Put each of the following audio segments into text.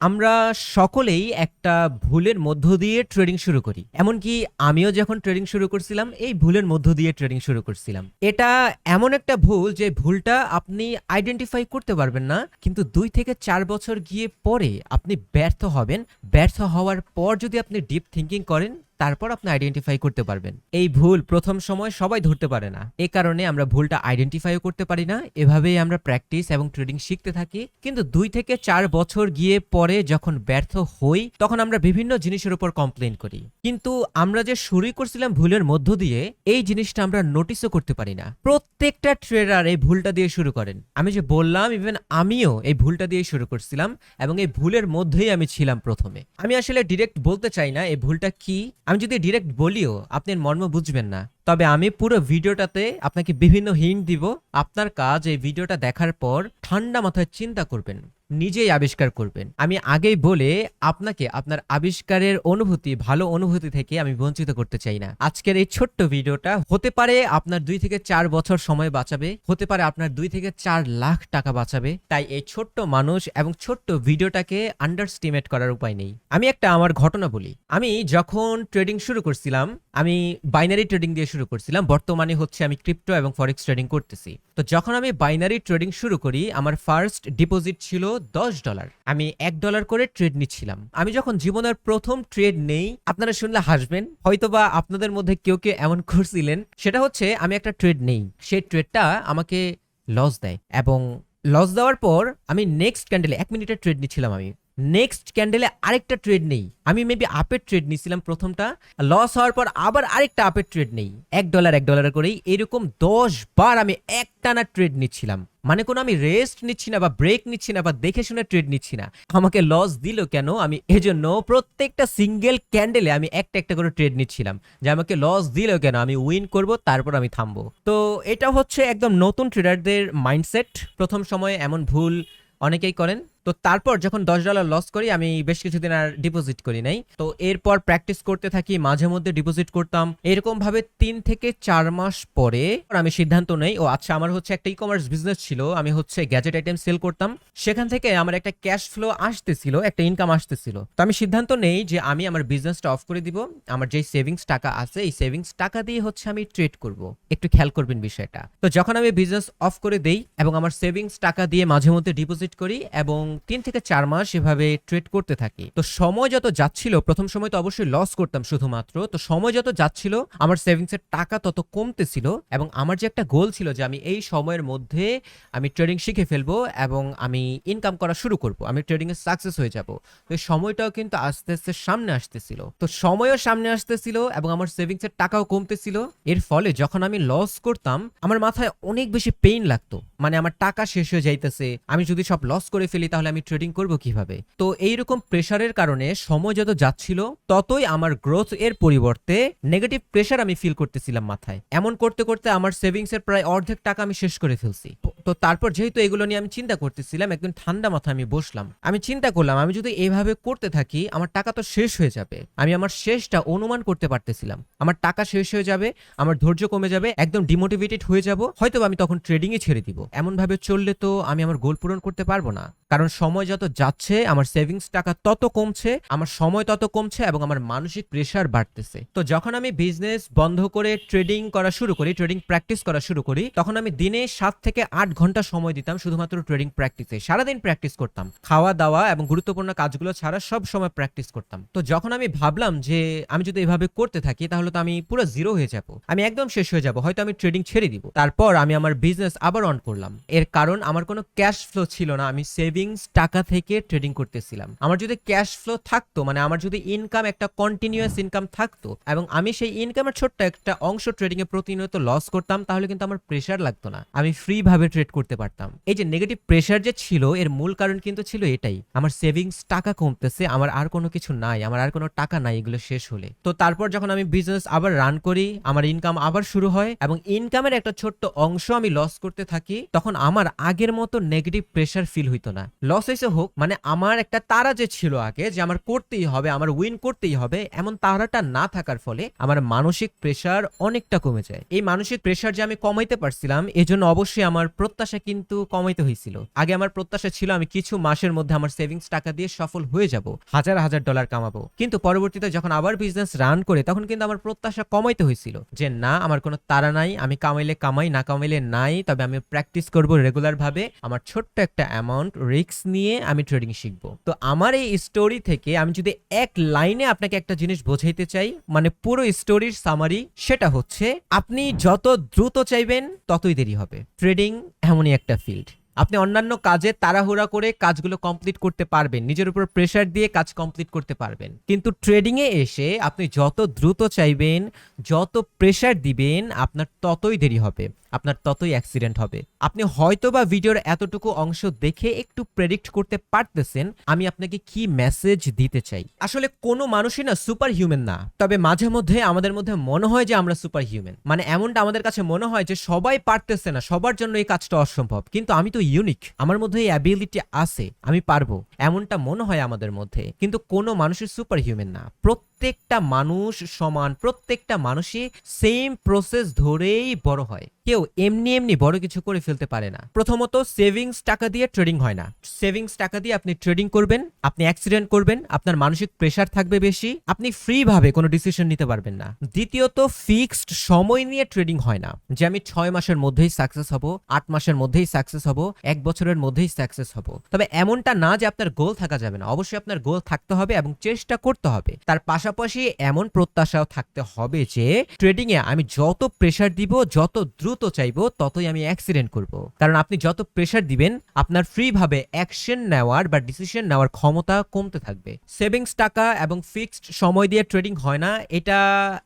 আমরা সকলেই একটা ভুলের মধ্য দিয়ে ট্রেডিং শুরু করি। এমনকি আমিও যখন ট্রেডিং শুরু করছিলাম, এই ভুলের মধ্য দিয়ে ট্রেডিং শুরু করছিলাম। এটা এমন একটা ভুল যে ভুলটা আপনি আইডেন্টিফাই করতে পারবেন না, কিন্তু দুই থেকে চার বছর গিয়ে পরে আপনি ব্যর্থ হবেন। ব্যর্থ হওয়ার পর যদি আপনি ডিপ থিঙ্কিং করেন তারপর আপনি আইডেন্টিফাই করতে পারবেন। এই ভুল প্রথম সময় সবাই ধরতে পারে না। এ কারণে আমরা ভুলটা আইডেন্টিফাইও করতে পারি না। এভাবেই আমরা প্র্যাকটিস এবং ট্রেডিং শিখতে থাকি। কিন্তু দুই থেকে চার বছর গিয়ে পরে যখন ব্যর্থ হই, তখন আমরা বিভিন্ন জিনিসের উপর কমপ্লেন করি। কিন্তু আমরা যে শুরুই করছিলাম ভুলের মধ্য দিয়ে, এই জিনিসটা আমরা নোটিসও করতে পারি না। প্রত্যেকটা ট্রেডার এই ভুলটা দিয়ে শুরু করেন। আমি যে বললাম ইভেন আমিও এই ভুলটা দিয়ে শুরু করছিলাম এবং এই ভুলের মধ্যেই আমি ছিলাম প্রথমে। আমি আসলে ডিরেক্ট বলতে চাই না, এই ভুলটা কি? আমি যদি ডিরেক্ট বলিও আপনি মর্ম বুঝবেন না। তবে আমি পুরো ভিডিওটাতে আপনাকে বিভিন্ন হিন্ট দিব। আপনার কাজ এই ভিডিওটা দেখার পর ঠান্ডা মাথায় চিন্তা করবেন, নিজেই আবিষ্কার করবেন। আমি আগেই বলে আপনাকে আপনার আবিষ্কারের অনুভূতি, ভালো অনুভূতি থেকে আমি বঞ্চিত করতে চাই না। আজকের এই ছোট্ট ভিডিওটা হতে পারে আপনার দুই থেকে চার বছর সময় বাঁচাবে, হতে পারে আপনার দুই থেকে চার লাখ টাকা বাঁচাবে। তাই এই ছোট্ট মানুষ এবং ছোট্ট ভিডিওটাকে আন্ডারস্টিমেট করার উপায় নেই। আমি একটা আমার ঘটনা বলি। আমি যখন ট্রেডিং শুরু করছিলাম, আমি বাইনারি ট্রেডিং দিয়ে শুরু করছিলাম, বর্তমানে হচ্ছে আমি ক্রিপ্টো এবং ফরেক্স ট্রেডিং করতেছি। তো যখন আমি বাইনারি ট্রেডিং শুরু করি, আমার ফার্স্ট ডিপোজিট ছিল দশ ডলার। আমি এক ডলার করে ট্রেড নিচ্ছিলাম। আমি যখন জীবনের প্রথম ট্রেড নেই, আপনারা শুনলে হাসবেন, হয়তোবা আপনাদের মধ্যে কেউ কেউ এমন করছিলেন, সেটা হচ্ছে আমি একটা ট্রেড নেই। সেই ট্রেডটা আমাকে লস দেয় এবং লস দেওয়ার পর আমি নেক্সট ক্যান্ডেলে, এক মিনিটের ট্রেড নিচ্ছিলাম আমি। নেক্সট ক্যান্ডেলে আরেকটা ট্রেড নেই। আমি মেবি আপের ট্রেড নিছিলাম প্রথমটা লস হওয়ার পর আবার আরেকটা আপের ট্রেড নেই। এক ডলার এক ডলার করেই এরকম দশ বার আমি একটানা ট্রেড নিচ্ছিলাম। মানে কোনো আমি রেস্ট নিচ্ছি না বা ব্রেক নিচ্ছি না বা দেখে শুনে ট্রেড নিচ্ছি না। আমাকে লস দিল কেন? আমি এজন্য প্রত্যেকটা সিঙ্গেল ক্যান্ডেলে আমি একটা একটা করে ট্রেড নিচ্ছিলাম। যে আমাকে লস দিল কেন? আমি উইন করব, তারপর আমি থামবো। তো এটা হচ্ছে একদম নতুন ট্রেডারদের মাইন্ডসেট প্রথম সময়ে এমন ভুল অনেকেই করেন। তো তারপর যখন দশ ডলার লস করি, আমি বেশ কিছুদিন আর ডিপোজিট করি নাই। তো এরপর প্র্যাকটিস করতে থাকি, মাঝে মধ্যে ডিপোজিট করতাম। এরকম ভাবে তিন থেকে চার মাস পরে আমি সিদ্ধান্ত নেই, ও আচ্ছা আমার হচ্ছে একটা ই কমার্স বিজনেস ছিল, আমি হচ্ছে গ্যাজেট আইটেম সেল করতাম। সেখান থেকে আমার একটা ক্যাশ ফ্লো আসতেছিল, একটা ইনকাম আসতেছিল। তো আমি সিদ্ধান্ত নেই যে আমি আমার বিজনেসটা অফ করে দিব। আমার যেই সেভিংস টাকা আছে, এই সেভিংস টাকা দিয়ে হচ্ছে আমি ট্রেড করব। একটু খেয়াল করবেন বিষয়টা। তো যখন আমি বিজনেস অফ করে দেই এবং আমার সেভিংস টাকা দিয়ে মাঝে মধ্যে ডিপোজিট করি এবং তিন থেকে চার মাস এভাবে ট্রেড করতে থাকি। তো সময় যত যাচ্ছিল, প্রথম সময় তো অবশ্যই লস করতাম শুধুমাত্র, তো সময় যত যাচ্ছিল, আমার সেভিংস এর টাকা তত কমতেছিল এবং আমার যে একটা গোল ছিল যে আমি এই সময়ের মধ্যে আমি ট্রেডিং শিখে ফেলব এবং আমি ইনকাম করা শুরু করব, আমি ট্রেডিং এ সাকসেস হয়ে যাব। তো এই সময়টাও কিন্তু আস্তে আস্তে সামনে আসতেছিল। তো সময়ও সামনে আসতেছিল এবং আমার সেভিংস এর টাকাও কমতেছিল। এর ফলে যখন আমি লস করতাম, আমার মাথায় অনেক বেশি পেইন লাগতো। মানে আমার টাকা শেষ হয়ে যাইতেছে, আমি যদি সব লস করে ফেলি তাহলে আমি ট্রেডিং করব কীভাবে? তো এইরকম প্রেসারের কারণে সময় যত যাচ্ছিল, ততই আমার গ্রোথ এর পরিবর্তে নেগেটিভ প্রেসার আমি ফিল করতেছিলাম মাথায়। এমন করতে করতে আমার সেভিংস এর প্রায় অর্ধেক টাকা আমি শেষ করে ফেলছি। তো তারপর যেহেতু এগুলো নিয়ে আমি চিন্তা করতেছিলাম একদম ঠান্ডা মাথায় আমি বসলাম। আমি চিন্তা করলাম, আমি যদি এভাবে করতে থাকি, আমার টাকা তো শেষ হয়ে যাবে। আমি আমার শেষটা অনুমান করতে পারতেছিলাম। আমার টাকা শেষ হয়ে যাবে, আমার ধৈর্য কমে যাবে, একদম ডিমোটিভেটেড হয়ে যাব হয়তো আমি তখন ট্রেডিং এ ছেড়ে দিব। এমন ভাবে চললে তো আমি আমার গোল পূরণ করতে পারব না। কারণ সময় যত যাচ্ছে, আমার সেভিংস টাকা তত কমছে, আমার সময় তত কমছে এবং আমার মানসিক প্রেশার বাড়তেছে। তো যখন আমি বিজনেস বন্ধ করে ট্রেডিং করা শুরু করি ট্রেডিং প্র্যাকটিস করা শুরু করি, তখন আমি দিনে সাত থেকে আট ঘণ্টা সময় দিতাম শুধুমাত্র ট্রেডিং প্র্যাকটিসে সারাদিন প্র্যাকটিস করতাম। খাওয়া, দাওয়া এবং গুরুত্বপূর্ণ কাজগুলো ছাড়া সব সময় প্র্যাকটিস করতাম। তো যখন আমি ভাবলাম যে আমি যদি এভাবে করতে থাকি, তাহলে তো আমি পুরো জিরো হয়ে যাব। আমি একদম শেষ হয়ে যাব। হয়তো আমি ট্রেডিং ছেড়ে দিব। তারপর আমি আমার বিজনেস আবার অন করলাম। এর কারণ আমার কোনো ক্যাশ ফ্লো ছিল না। আমি সেভিংস টাকা থেকে ট্রেডিং করতেছিলাম। আমার যদি ক্যাশ ফ্লো থাকতো মানে আমার যদি ইনকাম একটা কন্টিনিউয়াস ইনকাম থাকতো এবং আমি সেই ইনকামের ছোট্ট একটা অংশ ট্রেডিং এ প্রতিনিয়ত লস করতাম, তাহলে কিন্তু আমার প্রেশার লাগতো না। আমি ফ্রি ভাবে ট্রেড করতে পারতাম। এই যে নেগেটিভ প্রেশার যে ছিল, এর মূল কারণ কিন্তু ছিল এটাই। আমার সেভিংস টাকা কমতেছে, আমার আর কোনো কিছু নাই, আমার আর কোনো টাকা নাই, এগুলো শেষ হলে। তো তারপর যখন আমি বিজনেস আবার রান করি, আমার ইনকাম আবার শুরু হয় এবং ইনকামের একটা ছোট্ট অংশ আমি লস করতে থাকি, তখন আমার আগের মতো নেগেটিভ প্রেশার ফিল হইতো না। লস হয়েছে হোক মানে আমার একটা তারা যে ছিল আগে, যে আমার করতেই হবে, আমার উইন করতেই হবে, এমন তারাটা না থাকার ফলে আমার মানসিক প্রেশার অনেকটা কমে যায়। এই মানসিক প্রেশার যে আমি কমাইতে পারছিলাম, এজন্য অবশ্যই আমার প্রত্যাশা কিন্তু কমাইতে হয়েছিল আগে আমার প্রত্যাশা ছিল আমি কিছু মাসের মধ্যে আমার সেভিংস টাকা দিয়ে সফল হয়ে যাব, হাজার হাজার ডলার কামাবো। কিন্তু পরবর্তীতে যখন আবার বিজনেস রান করে, তখন কিন্তু আমার প্রত্যাশা কমাইতে হয়েছিল যে না, আমার কোনো তারা নাই, আমি কামাইলে কামাই, না কামাইলে নাই, তবে আমি প্র্যাকটিস করব রেগুলার ভাবে, আমার ছোট্ট একটা অ্যামাউন্ট রিস্ক নিয়ে আমি ট্রেডিং শিখব। তো আমার এই স্টোরি থেকে আমি যদি এক লাইনে আপনাকে একটা জিনিস বোঝাইতে চাই মানে পুরো স্টোরির সামারি সেটা হচ্ছে আপনি যত দ্রুত চাইবেন, ততই দেরি হবে। ট্রেডিং এমনই একটা ফিল্ড আপনি অন্যান্য কাজে তাড়াহুড়া করে কাজগুলো কমপ্লিট করতে পারবেন, নিজের উপর প্রেশার দিয়ে কাজ কমপ্লিট করতে পারবেন। কিন্তু ট্রেডিংয়ে এসে আপনি যত দ্রুত চাইবেন, যত প্রেশার দিবেন, আপনার ততই দেরি হবে। আপনার ততই অ্যাক্সিডেন্ট হবে। আপনি হয়তোবা ভিডিওর এতটুকু অংশ দেখে একটু প্রেডিক্ট করতে পারতেছেন, আমি আপনাকে কি মেসেজ দিতে চাই? আসলে কোনো মানুষই না সুপার হিউম্যান না। তবে মাঝে মধ্যে আমাদের মধ্যে মনে হয় যে আমরা সুপার হিউম্যান মানে এমনটা আমাদের কাছে মনে হয় যে সবাই পারতেছে না, সবার জন্য এই কাজটা অসম্ভব। কিন্তু আমি তো ইউনিক আমার মধ্যে এই অ্যাবিলিটি আছে, আমি পারব। এমনটা মনে হয় আমাদের মধ্যে। কিন্তু কোনো মানুষের সুপার হিউম্যান না। প্রত্যেকটা মানুষ সমান, প্রত্যেকটা মানুষই সেম প্রসেস ধরেই বড় হয়। কেউ এমনি এমনি বড় কিছু করে ফেলতে পারে না। প্রথমত সেভিংস টাকা দিয়ে ট্রেডিং হয় না। সেভিংস টাকা দিয়ে আপনি ট্রেডিং করবেন, আপনি অ্যাক্সিডেন্ট করবেন, আপনার মানসিক প্রেশার থাকবে বেশি, আপনি ফ্রি ভাবে কোনো ডিসিশন নিতে পারবেন না। দ্বিতীয়ত ফিক্সড সময় নিয়ে ট্রেডিং হয় না। যে আমি ছয় মাসের মধ্যেই সাকসেস হব, আট মাসের মধ্যেই সাকসেস হব, এক বছরের মধ্যেই সাকসেস হব। তবে এমনটা না যে আপনার গোল থাকা যাবে না। অবশ্যই আপনার গোল থাকতে হবে এবং চেষ্টা করতে হবে। তার পাশাপাশি এমন প্রত্যাশাও থাকতে হবে যে ট্রেডিং এ আমি যত প্রেশার দিব, যত দ্রুত চাইব ততই আমি অ্যাক্সিডেন্ট করব। কারণ আপনি যত প্রেশার দিবেন, আপনার ফ্রি ভাবে অ্যাকশন নেওয়ার বা ডিসিশন নেওয়ার ক্ষমতা কমতে থাকবে। সেভিংস টাকা এবং ফিক্সড সময় দিয়ে ট্রেডিং হয় না, এটা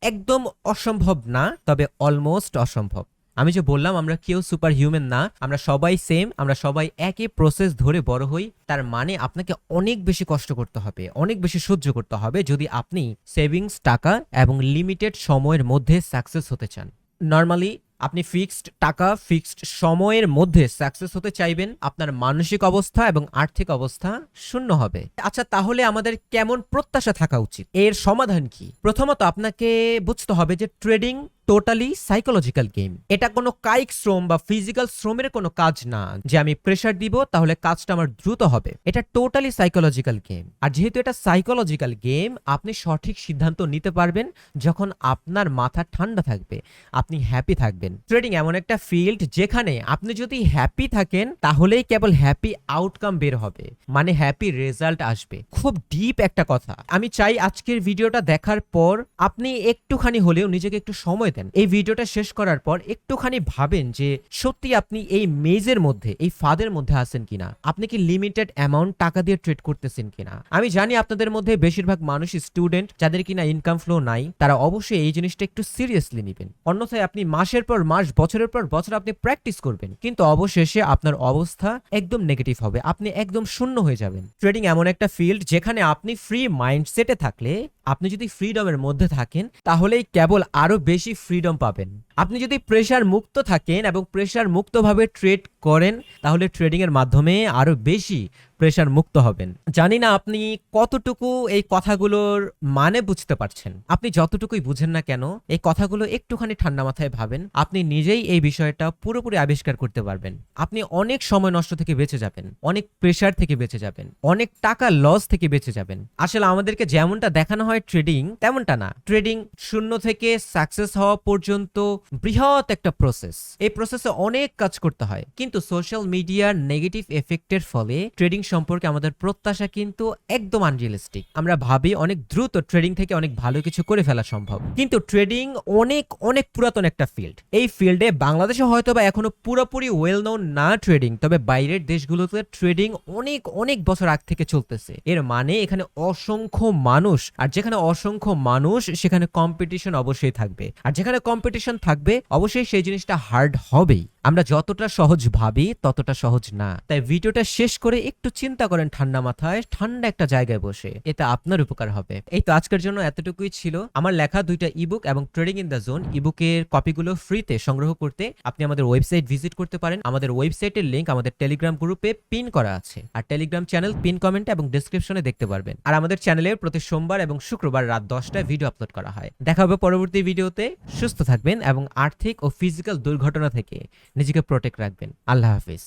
একদম অসম্ভব না, তবে অলমোস্ট অসম্ভব। আমি যে বললাম, আমরা কেউ সুপার হিউম্যান না, আমরা সবাই সেম আমরা সবাই একই প্রসেস ধরে বড় হই। তার মানে আপনাকে অনেক বেশি কষ্ট করতে হবে, অনেক বেশি সহ্য করতে হবে যদি আপনি সেভিংস টাকা এবং লিমিটেড সময়ের মধ্যে সাকসেস হতে চান। নর্মালি আপনি ফিক্সড টাকা ফিক্সড সময়ের মধ্যে সাকসেস হতে চাইবেন, আপনার মানসিক অবস্থা এবং আর্থিক অবস্থা শূন্য হবে। আচ্ছা তাহলে আমাদের কেমন প্রত্যাশা থাকা উচিত? এর সমাধান কি? প্রথমত আপনাকে বুঝতে হবে যে ট্রেডিং টোটালি সাইকোলজিক্যাল গেম এটা কোনো কায়িক শ্রম বা ফিজিক্যাল শ্রমের কোনো কাজ না। যে আমি প্রেশার দিব, তাহলে কাজটা আমার দ্রুত হবে। এটা টোটালি সাইকোলজিক্যাল গেম আর যেহেতু এটা সাইকোলজিক্যাল গেম আপনি সঠিক সিদ্ধান্ত নিতে পারবেন যখন আপনার মাথা ঠান্ডা থাকবে, আপনি হ্যাপি থাকবেন। ট্রেডিং এমন একটা ফিল্ড যেখানে আপনি যদি হ্যাপি থাকেন, তাহলেই কেবল হ্যাপি আউটকাম বের হবে। মানে হ্যাপি রেজাল্ট আসবে। খুব ডিপ একটা কথা। আমি চাই আজকের ভিডিওটা দেখার পর আপনি একটুখানি হলেও নিজেকে একটু সময় দেন। এই ভিডিওটা শেষ করার পর একটুখানি ভাবেন যে সত্যি আপনি এই মেজের মধ্যে, এই ফাদের মধ্যে আছেন কিনা? আপনি কি লিমিটেড অ্যামাউন্ট টাকা দিয়ে ট্রেড করতেছেন কিনা? আমি জানি আপনাদের মধ্যে বেশিরভাগ মানুষ স্টুডেন্ট যাদের কিনা ইনকাম ফ্লো নাই, তারা অবশ্যই এই জিনিসটা একটু সিরিয়াসলি নেবেন। অন্যথায় আপনি মাসের পর মাস, বছরের পর বছর আপনি প্র্যাকটিস করবেন, কিন্তু অবশেষে আপনার অবস্থা একদম নেগেটিভ হবে। আপনি একদম শূন্য হয়ে যাবেন। ট্রেডিং এমন একটা ফিল্ড যেখানে আপনি ফ্রি মাইন্ডসেটে থাকলে আপনি যদি ফ্রিডমের মধ্যে থাকেন তাহলেই কেবল আরও বেশি ফ্রিডম পাবেন। আপনি যদি প্রেশার মুক্ত থাকেন এবং প্রেশার মুক্তভাবে ট্রেড করেন, তাহলে ট্রেডিং এর মাধ্যমে আরও বেশি প্রেশার মুক্ত হবেন। জানি না আপনি কতটুকু এই কথাগুলোর মানে বুঝতে পারছেন। আপনি যতটুকুই বুঝেন না কেন, এই কথাগুলো একটুখানি ঠান্ডা মাথায় ভাবেন, আপনি নিজেই এই বিষয়টা পুরোপুরি আবিষ্কার করতে পারবেন। আপনি অনেক সময় নষ্ট থেকে বেঁচে যাবেন, অনেক প্রেশার থেকে বেঁচে যাবেন, অনেক টাকা লস থেকে বেঁচে যাবেন। আসলে আমাদেরকে যেমনটা দেখানো হয় ট্রেডিং তেমনটা না। ট্রেডিং শূন্য থেকে সাকসেস হওয়া পর্যন্ত বৃহৎ একটা প্রসেস এই প্রসেসে অনেক কাজ করতে হয়। কিন্তু সোশ্যাল মিডিয়ার নেগেটিভ এফেক্টের ফলে ট্রেডিং সম্পর্কে আমাদের প্রত্যাশা কিন্তু একদম আনরিয়েলিস্টিক আমরা ভাবি অনেক দ্রুত ট্রেডিং থেকে অনেক ভালো কিছু করে ফেলা সম্ভব। কিন্তু ট্রেডিং অনেক অনেক পুরাতন একটা ফিল্ড এই ফিল্ডে বাংলাদেশে হয়তো বা এখনও পুরোপুরি ওয়েল নোন না ট্রেডিং তবে বাইরের দেশগুলোতে ট্রেডিং অনেক অনেক বছর আগ থেকে চলতেছে। এর মানে এখানে অসংখ্য মানুষ, আর যেখানে অসংখ্য মানুষ, সেখানে কম্পিটিশন অবশ্যই থাকবে। আর যেখানে কম্পিটিশন থাকবে অবশ্যই সেই জিনিসটা হার্ড হবেই। আমরা যতটা সহজ ভাবি, ততটা সহজ না। তাই ভিডিওটা শেষ করে একটু চিন্তা করেন ঠান্ডা মাথায়, ঠান্ডা একটা জায়গায় বসে। এতে আপনার উপকার হবে। এই তো আজকের জন্য এতটুকুই ছিল। আমার লেখা দুইটা ইবুক এবং ট্রেডিং ইন দ্য জোন ইবুকের কপিগুলো ফ্রিতে সংগ্রহ করতে আপনি আমাদের ওয়েবসাইট ভিজিট করতে পারেন। আমাদের ওয়েবসাইটের লিঙ্ক আমাদের টেলিগ্রাম গ্রুপে পিন করা আছে। আর টেলিগ্রাম চ্যানেল পিন কমেন্ট এবং ডিসক্রিপশনে দেখতে পারবেন। আর আমাদের চ্যানেলে প্রতি সোমবার এবং শুক্রবার রাত দশটায় ভিডিও আপলোড করা হয়। দেখা হবে পরবর্তী ভিডিওতে সুস্থ থাকবেন এবং আর্থিক ও ফিজিক্যাল দুর্ঘটনা থেকে। নিজেকে প্রোটেক্ট রাখবেন। আল্লাহ হাফিজ।